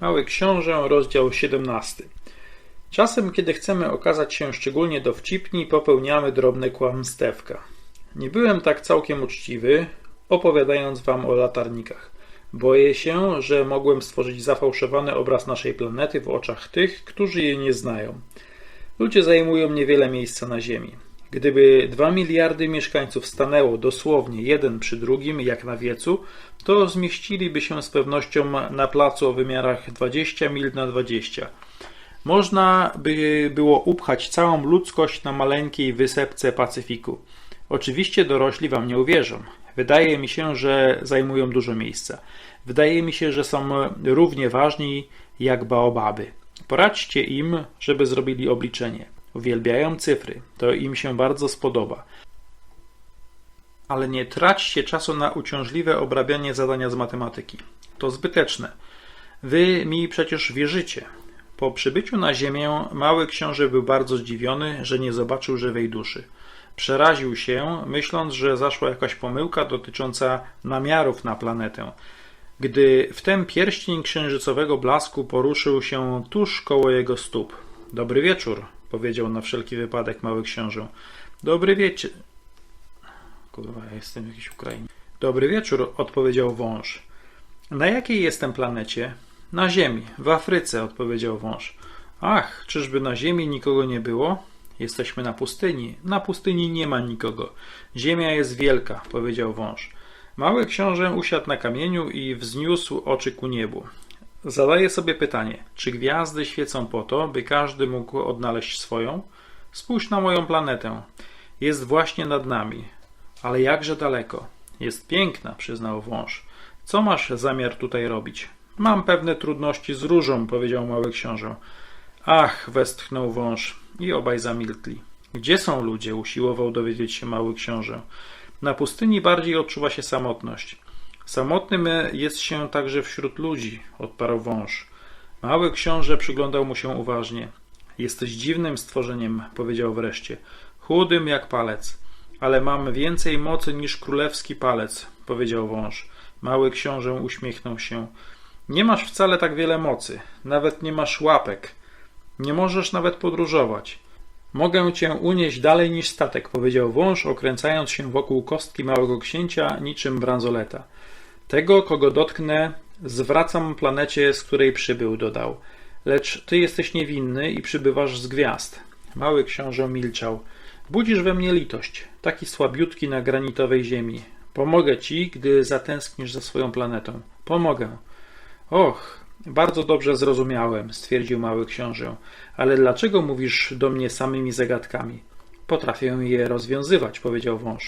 Mały Książę, rozdział 17. Czasem, kiedy chcemy okazać się szczególnie dowcipni, popełniamy drobne kłamstewka. Nie byłem tak całkiem uczciwy, opowiadając wam o latarnikach. Boję się, że mogłem stworzyć zafałszowany obraz naszej planety w oczach tych, którzy jej nie znają. Ludzie zajmują niewiele miejsca na Ziemi. Gdyby dwa miliardy mieszkańców stanęło dosłownie jeden przy drugim, jak na wiecu, to zmieściliby się z pewnością na placu o wymiarach 20 mil na 20. Można by było upchać całą ludzkość na maleńkiej wysepce Pacyfiku. Oczywiście dorośli wam nie uwierzą. Wydaje mi się, że zajmują dużo miejsca. Wydaje mi się, że są równie ważni jak baobaby. Poradźcie im, żeby zrobili obliczenie. Uwielbiają cyfry, to im się bardzo spodoba. Ale nie traćcie czasu na uciążliwe obrabianie zadania z matematyki. To zbyteczne. Wy mi przecież wierzycie. Po przybyciu na Ziemię mały książę był bardzo zdziwiony, że nie zobaczył żywej duszy. Przeraził się, myśląc, że zaszła jakaś pomyłka dotycząca namiarów na planetę. Gdy wtem pierścień księżycowego blasku poruszył się tuż koło jego stóp. Dobry wieczór, powiedział na wszelki wypadek mały książę. Dobry wieczór. Kurwa, ja jestem w jakiejś Ukrainie. Dobry wieczór, odpowiedział wąż. Na jakiej jestem planecie? Na Ziemi, w Afryce, odpowiedział wąż. Ach, czyżby na Ziemi nikogo nie było? Jesteśmy na pustyni. Na pustyni nie ma nikogo. Ziemia jest wielka, powiedział wąż. Mały książę usiadł na kamieniu i wzniósł oczy ku niebu. Zadaję sobie pytanie, czy gwiazdy świecą po to, by każdy mógł odnaleźć swoją? Spójrz na moją planetę. Jest właśnie nad nami. Ale jakże daleko? Jest piękna, przyznał wąż. Co masz zamiar tutaj robić? Mam pewne trudności z różą, powiedział mały książę. Ach, westchnął wąż i obaj zamilkli. Gdzie są ludzie? usiłował dowiedzieć się mały książę. Na pustyni bardziej odczuwa się samotność. Samotnym jest się także wśród ludzi, odparł wąż. Mały książę przyglądał mu się uważnie. Jesteś dziwnym stworzeniem, powiedział wreszcie. Chudym jak palec. Ale mam więcej mocy niż królewski palec, powiedział wąż. Mały książę uśmiechnął się. Nie masz wcale tak wiele mocy, nawet nie masz łapek. Nie możesz nawet podróżować. Mogę cię unieść dalej niż statek, powiedział wąż, okręcając się wokół kostki małego księcia niczym bransoleta. Tego, kogo dotknę, zwracam planecie, z której przybył, dodał. Lecz ty jesteś niewinny i przybywasz z gwiazd. Mały książę milczał. Budzisz we mnie litość, taki słabiutki na granitowej ziemi. Pomogę ci, gdy zatęsknisz za swoją planetą. Pomogę. Och, bardzo dobrze zrozumiałem, stwierdził mały książę. Ale dlaczego mówisz do mnie samymi zagadkami? Potrafię je rozwiązywać, powiedział wąż.